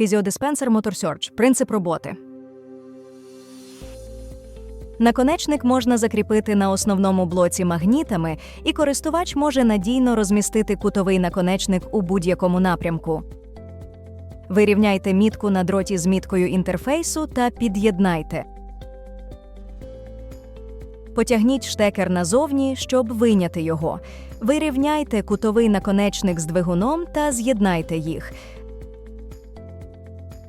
Фізіодиспенсер MotorSearch. Принцип роботи. Наконечник можна закріпити на основному блоці магнітами, і користувач може надійно розмістити кутовий наконечник у будь-якому напрямку. Вирівняйте мітку на дроті з міткою інтерфейсу та під'єднайте. Потягніть штекер назовні, щоб вийняти його. Вирівняйте кутовий наконечник з двигуном та з'єднайте їх.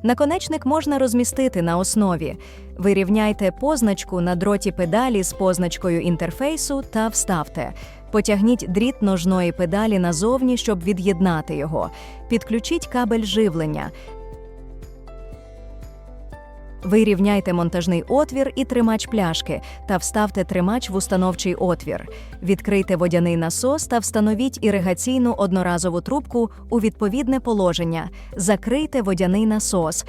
Наконечник можна розмістити на основі. Вирівняйте позначку на дроті педалі з позначкою інтерфейсу та вставте. Потягніть дріт ножної педалі назовні, щоб від'єднати його. Підключіть кабель живлення. Вирівняйте монтажний отвір і тримач пляшки та вставте тримач в установчий отвір. Відкрийте водяний насос та встановіть іригаційну одноразову трубку у відповідне положення. Закрийте водяний насос.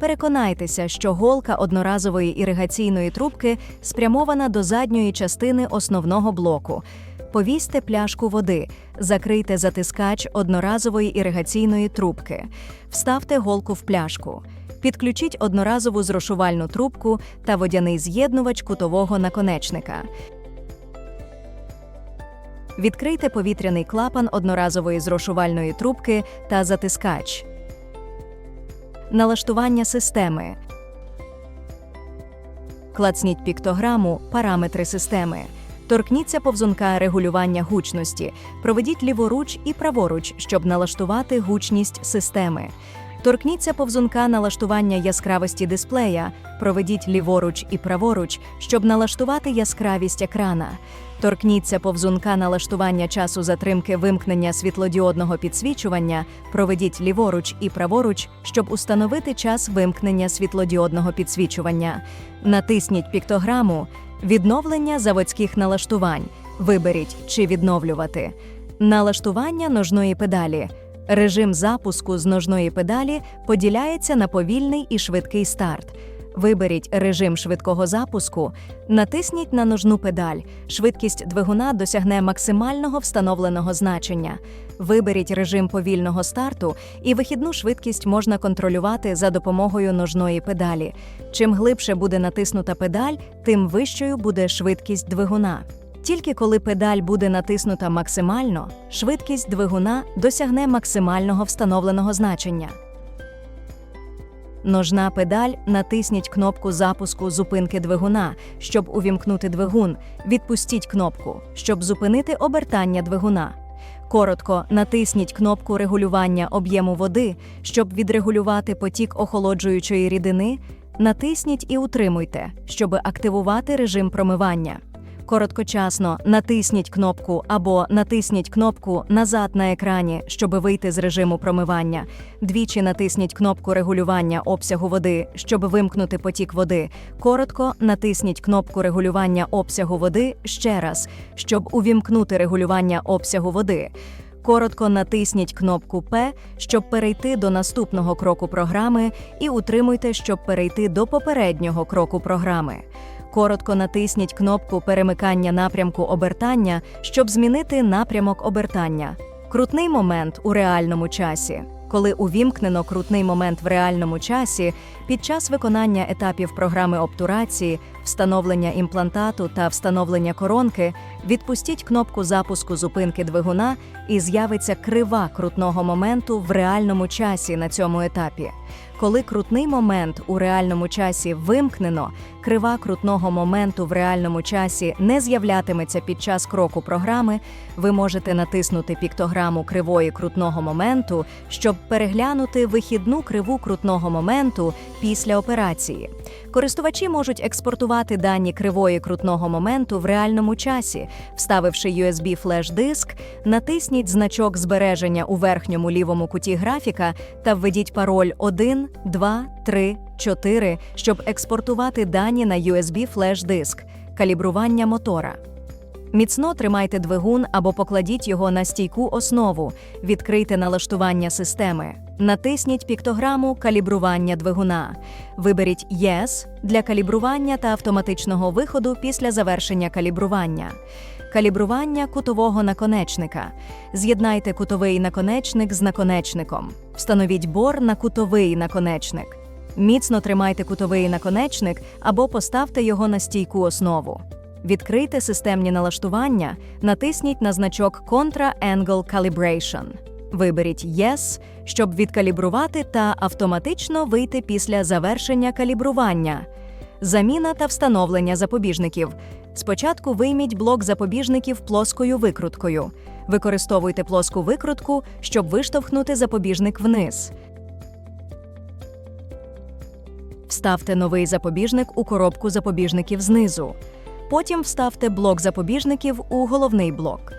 Переконайтеся, що голка одноразової іригаційної трубки спрямована до задньої частини основного блоку. Повісьте пляшку води, закрийте затискач одноразової іригаційної трубки, вставте голку в пляшку. Підключіть одноразову зрошувальну трубку та водяний з'єднувач кутового наконечника. Відкрийте повітряний клапан одноразової зрошувальної трубки та затискач. Налаштування системи. Клацніть піктограму Параметри системи. Торкніться повзунка регулювання гучності. Проведіть ліворуч і праворуч, щоб налаштувати гучність системи. Торкніться повзунка налаштування яскравості дисплея. Проведіть ліворуч і праворуч, щоб налаштувати яскравість екрана. Торкніться повзунка налаштування часу затримки вимкнення світлодіодного підсвічування. Проведіть ліворуч і праворуч, щоб установити час вимкнення світлодіодного підсвічування. Натисніть піктограму Відновлення заводських налаштувань. Виберіть чи відновлювати. Налаштування ножної педалі. Режим запуску з ножної педалі поділяється на повільний і швидкий старт. Виберіть режим швидкого запуску, натисніть на ножну педаль. Швидкість двигуна досягне максимального встановленого значення. Виберіть режим повільного старту, і вихідну швидкість можна контролювати за допомогою ножної педалі. Чим глибше буде натиснута педаль, тим вищою буде швидкість двигуна. Тільки коли педаль буде натиснута максимально, швидкість двигуна досягне максимального встановленого значення. Ножна педаль натисніть кнопку запуску зупинки двигуна, щоб увімкнути двигун. Відпустіть кнопку, щоб зупинити обертання двигуна. Коротко натисніть кнопку регулювання об'єму води, щоб відрегулювати потік охолоджуючої рідини. Натисніть і утримуйте, щоб активувати режим промивання. Короткочасно натисніть кнопку або натисніть кнопку назад на екрані, щоб вийти з режиму промивання. Двічі натисніть кнопку регулювання обсягу води, щоб вимкнути потік води. Коротко натисніть кнопку регулювання обсягу води ще раз, щоб увімкнути регулювання обсягу води. Коротко натисніть кнопку П, щоб перейти до наступного кроку програми, і утримуйте, щоб перейти до попереднього кроку програми. Коротко натисніть кнопку перемикання напрямку обертання, щоб змінити напрямок обертання. Крутний момент у реальному часі. Коли увімкнено крутний момент в реальному часі, під час виконання етапів програми обтурації, встановлення імплантату та встановлення коронки, відпустіть кнопку запуску зупинки двигуна і з'явиться крива крутного моменту в реальному часі на цьому етапі. Коли крутний момент у реальному часі вимкнено, крива крутного моменту в реальному часі не з'являтиметься під час кроку програми, ви можете натиснути піктограму кривої крутного моменту, щоб переглянути вихідну криву крутного моменту після операції. Користувачі можуть експортувати дані кривої крутного моменту в реальному часі, вставивши USB флеш-диск, натисніть значок збереження у верхньому лівому куті графіка та введіть пароль 1, 2, 3, 4, щоб експортувати дані на USB флеш-диск, калібрування мотора. Міцно тримайте двигун або покладіть його на стійку основу, відкрийте налаштування системи. Натисніть піктограму калібрування двигуна. Виберіть Yes для калібрування та автоматичного виходу після завершення калібрування. Калібрування кутового наконечника. З'єднайте кутовий наконечник з наконечником. Встановіть бор на кутовий наконечник. Міцно тримайте кутовий наконечник або поставте його на стійку основу. Відкрийте системні налаштування, натисніть на значок Contra Angle Calibration. Виберіть Yes, щоб відкалібрувати та автоматично вийти після завершення калібрування. Заміна та встановлення запобіжників. Спочатку вийміть блок запобіжників плоскою викруткою. Використовуйте плоску викрутку, щоб виштовхнути запобіжник вниз. Вставте новий запобіжник у коробку запобіжників знизу. Потім вставте блок запобіжників у головний блок.